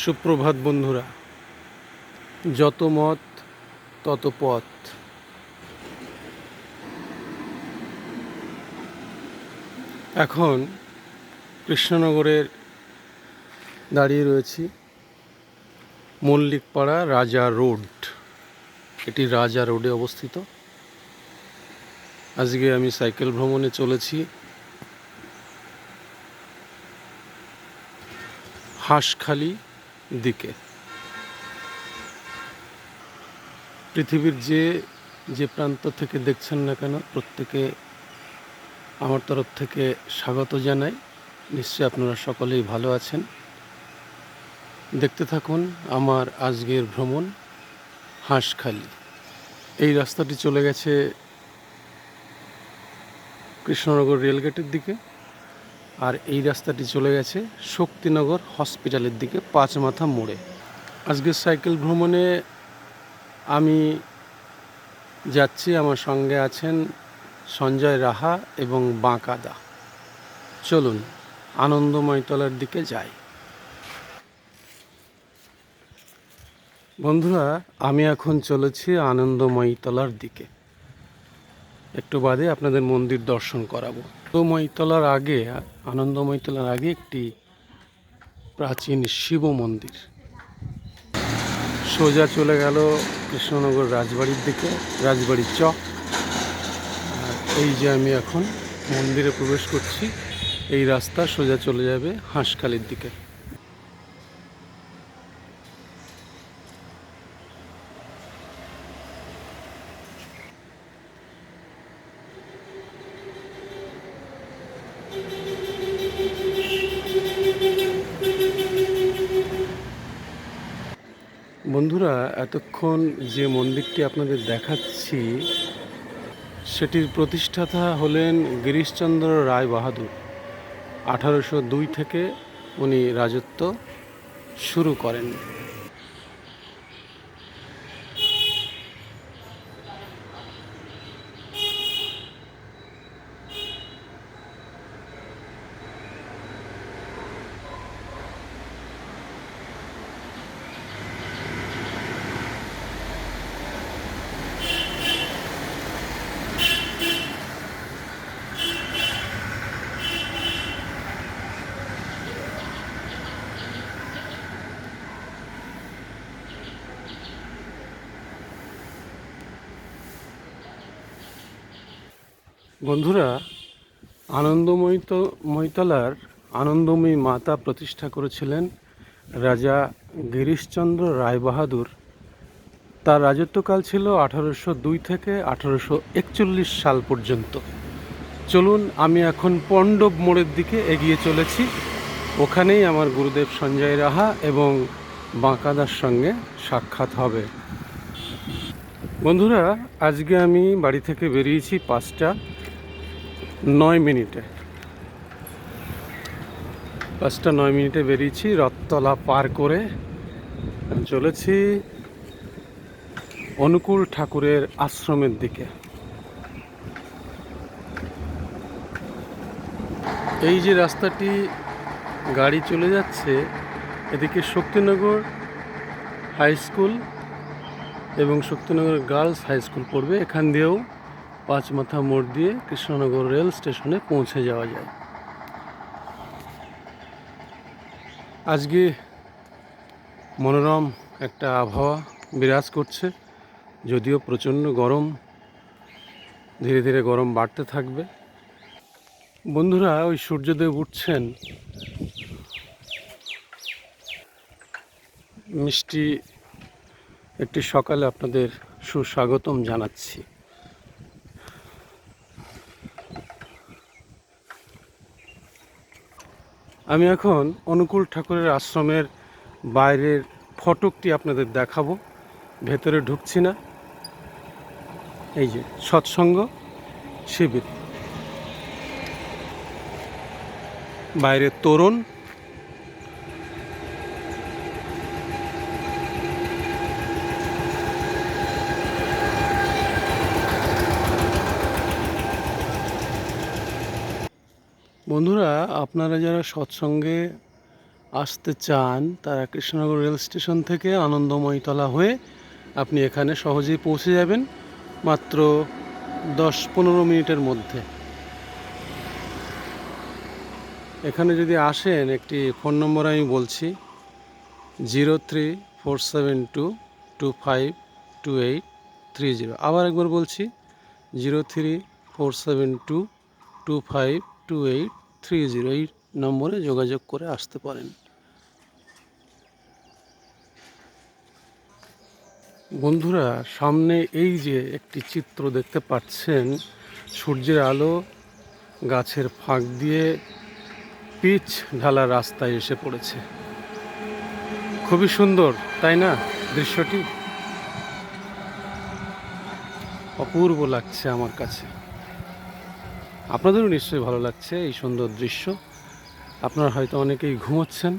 সুপ্রভাত বন্ধুরা, যত মত, তত পথ। এখন কৃষ্ণনগরের দাঁড়িয়ে রয়েছি মল্লিকপাড়া রাজা রোড। এটি রাজা রোডে অবস্থিত। আজকে আমি সাইকেল ভ্রমণে চলেছি হাঁসখালি দিকে। পৃথিবীর যে যে প্রান্ত থেকে দেখছেন না কেন, প্রত্যেকে আমার তরফ থেকে স্বাগত জানাই। নিশ্চয়ই আপনারা সকলেই ভালো আছেন। দেখতে থাকুন আমার আজকের ভ্রমণ হাঁসখালি। এই রাস্তাটি চলে গেছে কৃষ্ণনগর রেলগেটের দিকে। আর এই রাস্তাটি চলে গেছে শক্তিনগর হসপিটালের দিকে, পাঁচ মাথা মোড়ে। আজকের সাইকেল ভ্রমণে আমি যাচ্ছি, আমার সঙ্গে আছেন সঞ্জয় রাহা এবং বাঁকাদা। চলুন, আনন্দময়তলার দিকে যাই। বন্ধুরা, আমি এখন চলেছি আনন্দময়ীতলার দিকে। একটু বাদে আপনাদের মন্দির দর্শন করাবো। আনন্দময়ীতলার আগে আনন্দময়ীতলার আগে একটি প্রাচীন শিব মন্দির। সোজা চলে গেল কৃষ্ণনগর রাজবাড়ির দিকে রাজবাড়ির চক আর এই যে আমি এখন মন্দিরে প্রবেশ করছি, এই রাস্তা সোজা চলে যাবে হাঁসখালির দিকে। বন্ধুরা, এতক্ষণ যে মন্দিরটি আপনাদের দেখাচ্ছি, সেটির প্রতিষ্ঠাতা হলেন গিরিশচন্দ্র রায় বাহাদুর। আঠারোশো দুই থেকে উনি রাজত্ব শুরু করেন। বন্ধুরা, আনন্দময়ী মৈতলার আনন্দময়ী মাতা প্রতিষ্ঠা করেছিলেন রাজা গিরিশচন্দ্র রায়বাহাদুর। তার রাজত্বকাল ছিল আঠারোশো দুই থেকে আঠারোশো একচল্লিশ সাল পর্যন্ত। চলুন, আমি এখন পণ্ডব মোড়ের দিকে এগিয়ে চলেছি। ওখানেই আমার গুরুদেব সঞ্জয় রাহা এবং বাঁকাদার সঙ্গে সাক্ষাৎ হবে। বন্ধুরা, আজকে আমি বাড়ি থেকে বেরিয়েছি পাঁচটা। নয় মিনিটে। পাঁচটা নয় মিনিটে বেরিয়েছি, রথতলা পার করে চলেছি অনুকূল ঠাকুরের আশ্রমের দিকে। এই যে রাস্তাটি গাড়ি চলে যাচ্ছে, এদিকে শক্তিনগর হাই স্কুল এবং শক্তিনগর গার্লস হাই স্কুল পড়বে। এখান দিয়েও পাঁচ মাথা মোড় দিয়ে কৃষ্ণনগর রেল স্টেশনে পৌঁছে যাওয়া যায়। আজকে মনোরম একটা আবহাওয়া বিরাজ করছে, যদিও প্রচণ্ড গরম, ধীরে ধীরে গরম বাড়তে থাকবে। বন্ধুরা, ওই সূর্যদেব উঠছেন। মিষ্টি, একটি সকালে আপনাদের সুস্বাগতম জানাচ্ছি। আমি এখন অনুকূল ঠাকুরের আশ্রমের বাইরের ফটকটি আপনাদের দেখাবো। ভেতরে ঢুকছি না। এই যে সৎসঙ্গ শিবির। বাইরের তোরণ বন্ধুরা আপনারা যারা সৎসঙ্গে আসতে চান, তারা কৃষ্ণনগর রেল স্টেশন থেকে আনন্দময়ীতলা হয়ে আপনি এখানে সহজেই পৌঁছে যাবেন মাত্র দশ পনেরো মিনিটের মধ্যে। এখানে যদি আসেন, একটি ফোন নম্বর আমি বলছি, zero three four seven two two five two eight three zero. আবার একবার বলছি, zero three four seven two two five two eight three zero এই নম্বরে যোগাযোগ করে আসতে পারেন। বন্ধুরা, সামনে এই যে একটি চিত্র দেখতে পাচ্ছেন, সূর্যের আলো গাছের ফাঁক দিয়ে পিচ ঢালা রাস্তায় এসে পড়েছে। খুবই সুন্দর, তাই না? দৃশ্যটি অপূর্ব লাগছে আমার কাছে। আপনাদেরও নিশ্চয়ই ভালো লাগছে এই সুন্দর দৃশ্য। আপনারা হয়তো অনেকেই ঘুমোচ্ছেন।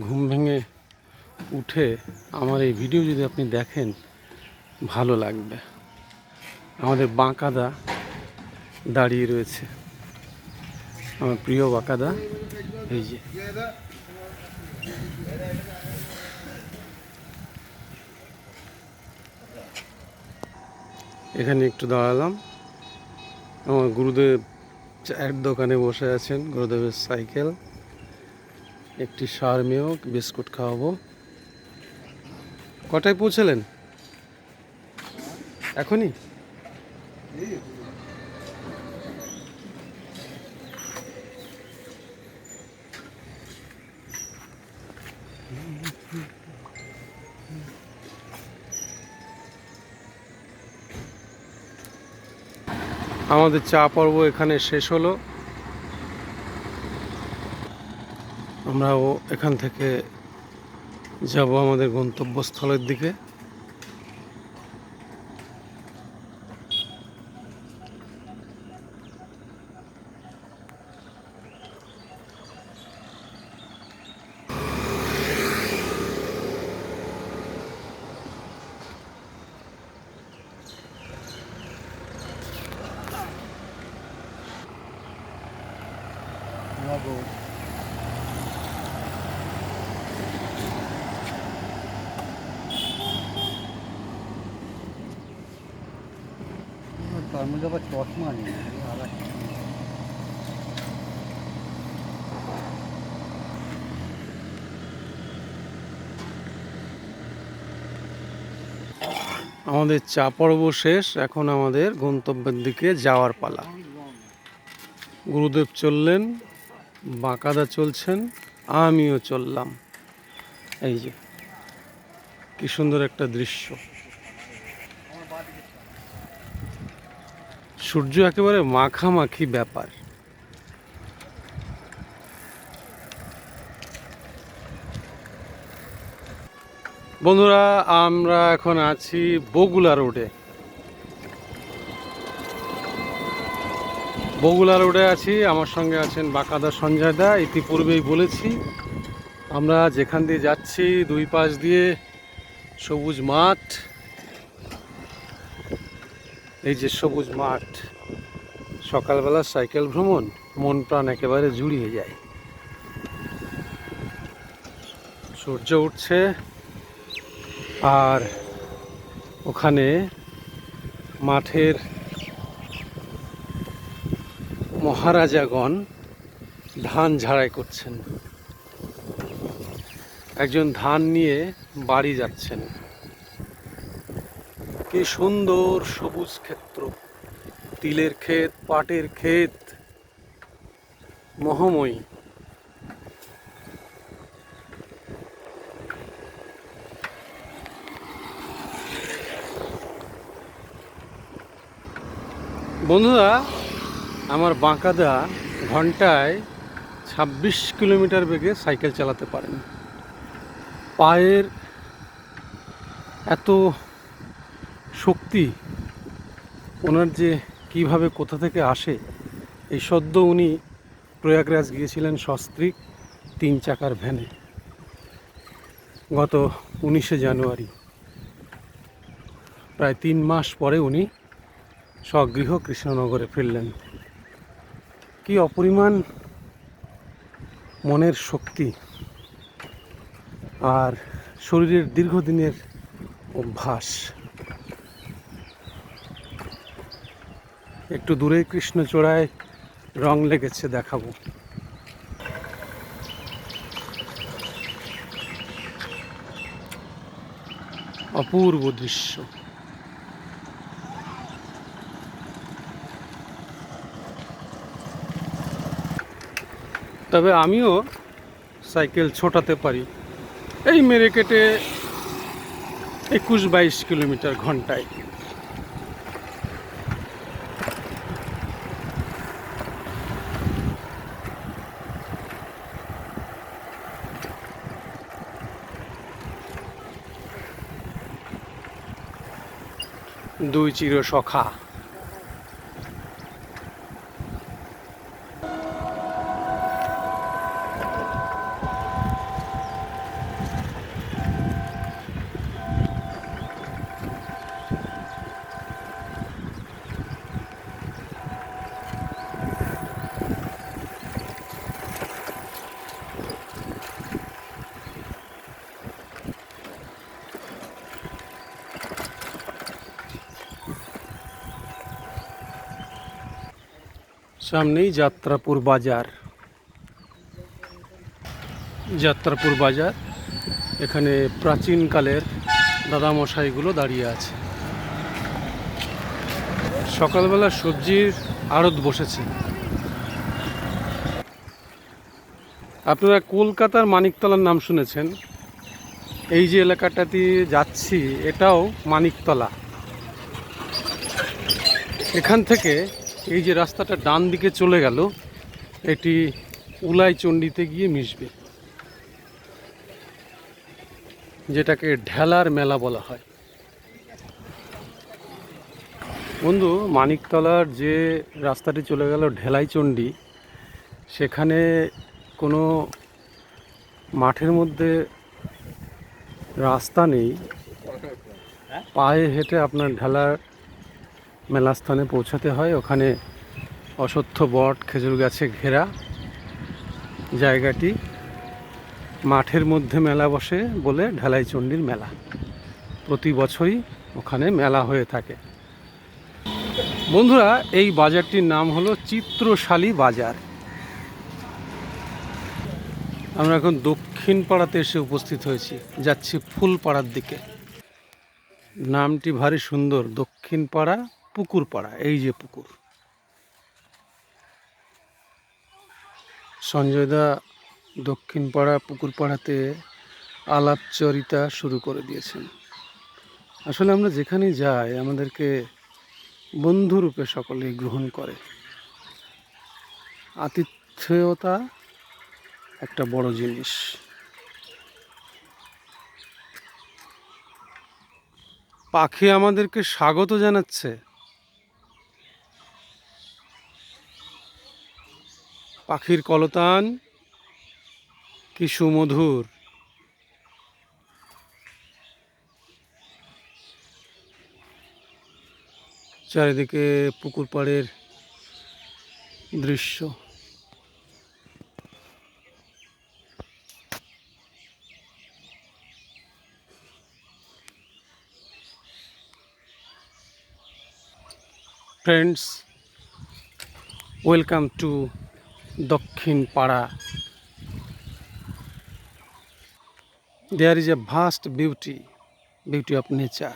ঘুম ভেঙে উঠে আমার এই ভিডিও যদি আপনি দেখেন, ভালো লাগবে। আমাদের বাঁকাদা দাঁড়িয়ে রয়েছে। আমার প্রিয় বাঁকাদা, এই যে। এখানে একটু দাঁড়ালাম। আমার গুরুদেব চায়ের দোকানে বসে আছেন, গুরুদেবের সাইকেল। একটি সার মেয়েও বিস্কুট খাওয়াবো। কটায় পৌঁছালেন? এখনই? আমাদের চা পর্ব এখানে শেষ হলো। আমরাও এখান থেকে যাব আমাদের গন্তব্যস্থলের দিকে। আবার চশমা নেই। আমাদের চা পর্ব শেষ। এখন আমাদের গন্তব্যের দিকে যাওয়ার পালা। গুরুদেব চললেন, বাঁকাদা চলছেন, আমিও চললাম। এই যে, কি সুন্দর একটা দৃশ্য। সূর্য একেবারে মাখামাখি ব্যাপার। বন্ধুরা, আমরা এখন আছি বগুলা রোডে। বগুলা রোডে আছি, আমার সঙ্গে আছেন বাকাদা সঞ্জয় দা, ইতিপূর্বেই বলেছি, আমরা যেখান দিয়ে যাচ্ছি, দুই পাশ দিয়ে সবুজ মাঠ এই যে সবুজ মাঠ, সকালবেলা সাইকেল ভ্রমণ, মন প্রাণ একেবারে জুড়িয়ে যায়। সূর্য উঠছে, আর ওখানে মাঠের মহারাজাগণ ধান ঝাড়াই করছেন। একজন ধান নিয়ে বাড়ি যাচ্ছেন। কি সুন্দর সবুজ ক্ষেত্র। তিলের ক্ষেত, পাটের ক্ষেত। মহাময়ী। বন্ধুরা, আমার বাঁকাদা ঘন্টায় ছাব্বিশ কিলোমিটার বেগে সাইকেল চালাতে পারেন। পায়ের এত শক্তি ওনার যে কীভাবে কোথা থেকে আসে, এই সদ্য উনি প্রয়াগরাজ গিয়েছিলেন সস্ত্রীক তিন চাকার ভ্যানে গত উনিশে জানুয়ারি। প্রায় তিন মাস পরে উনি স্বগৃহ কৃষ্ণনগরে ফিরলেন। কি অপরিমাণ মনের শক্তি আর শরীরের দীর্ঘদিনের অভ্যাস। একটু দূরে কৃষ্ণচূড়ায় রং লেগেছে দেখাবো। অপূর্ব দৃশ্য। তবে আমিও সাইকেল ছোটাতে পারি। এই মেরে কেটে একুশ বাইশ কিলোমিটার ঘন্টায়। দুই চির সখা। সামনেই যাত্রাপুর বাজার। যাত্রাপুর বাজার, এখানে প্রাচীনকালের দাদামশাইগুলো দাঁড়িয়ে আছে। সকালবেলা সবজির আড়ত বসেছে। আপনারা কলকাতার মানিকতলার নাম শুনেছেন। এই যে এলাকাটাতে যাচ্ছি, এটাও মানিকতলা। এখান থেকে এই যে রাস্তাটা ডান দিকে চলে গেল, এটি উলাইচণ্ডীতে গিয়ে মিশবে, যেটাকে ঢেলার মেলা বলা হয়। বন্ধু, মানিকতলার যে রাস্তাটি চলে গেল ঢেলাইচণ্ডী, সেখানে কোনো মাঠের মধ্যে রাস্তা নেই। পায়ে হেঁটে আপনার ঢেলার মেলাস্থানে পৌঁছাতে হয়। ওখানে অসত্য বট, খেজুর গাছে ঘেরা জায়গাটি মাঠের মধ্যে মেলা বসে বলে ঢালাইচণ্ডীর মেলা। প্রতি বছরই ওখানে মেলা হয়ে থাকে। বন্ধুরা, এই বাজারটির নাম হলো চিত্রশালী বাজার। আমরা এখন দক্ষিণ পাড়াতে এসে উপস্থিত হয়েছি। যাচ্ছি ফুলপাড়ার দিকে। নামটি ভারী সুন্দর। দক্ষিণ পাড়া পুকুর পাড়া, এই যে পুকুর। সঞ্জয়দা দক্ষিণ পাড়া পুকুর পাড়াতে আলাপচরিতা শুরু করে দিয়েছেন। আসলে আমরা যেখানে যাই, আমাদেরকে বন্ধুরূপে সকলেই গ্রহণ করে। আতিথেয়তা একটা বড় জিনিস। পাখি আমাদেরকে স্বাগত জানাচ্ছে। পাখির কলতান কি সুমধুর। চারিদিকে পুকুর পাড়ের দৃশ্য। Friends welcome to dakshin pada there is a vast beauty beauty of nature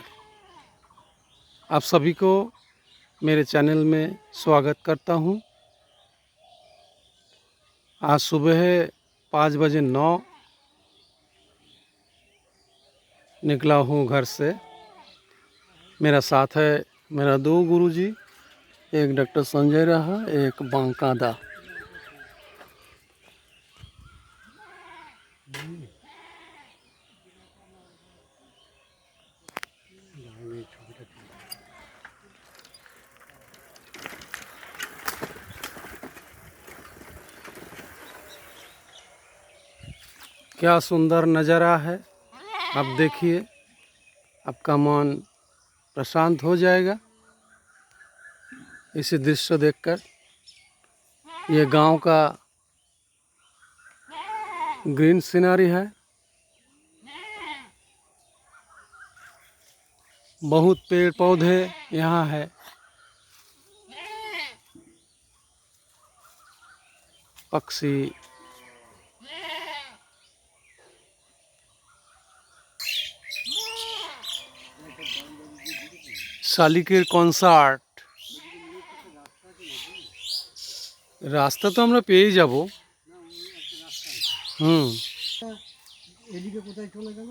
आप सभी को मेरे चैनल में स्वागत करता हूँ। आज सुबह पाँच बजे नौ निकला हूँ घर से। मेरा साथ है मेरा दो गुरुजी, एक डॉक्टर संजय रहा, एक बांका बांकादा क्या सुंदर नज़ारा है। आप देखिए, आपका मन प्रशांत हो जाएगा। इस दृश्य देखकर ये गाँव का ग्रीन सीनरी है। बहुत पेड़ पौधे यहाँ है। पक्षी শালিকের কনসার্ট রাস্তা তো আমরা পেয়েই যাব। হুম। এদিকে কোথায় চলে গেল?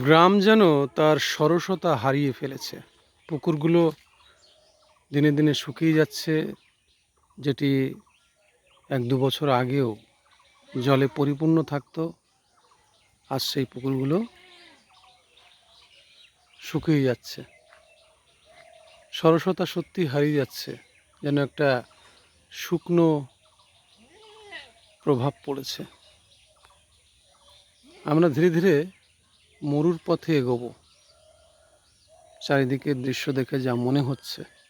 গ্রাম যেন তার সরসতা হারিয়ে ফেলেছে। পুকুরগুলো দিনে দিনে শুকিয়ে যাচ্ছে যেটি এক দু বছর আগেও জলে পরিপূর্ণ থাকতো। আর সেই পুকুরগুলো শুকিয়ে যাচ্ছে। সরসতা সত্যি হারিয়ে যাচ্ছে, যেন একটা শুকনো প্রভাব পড়েছে। আমরা ধীরে ধীরে মরুর পথে এগোবো। চারিদিকের দৃশ্য দেখে যা মনে হচ্ছে।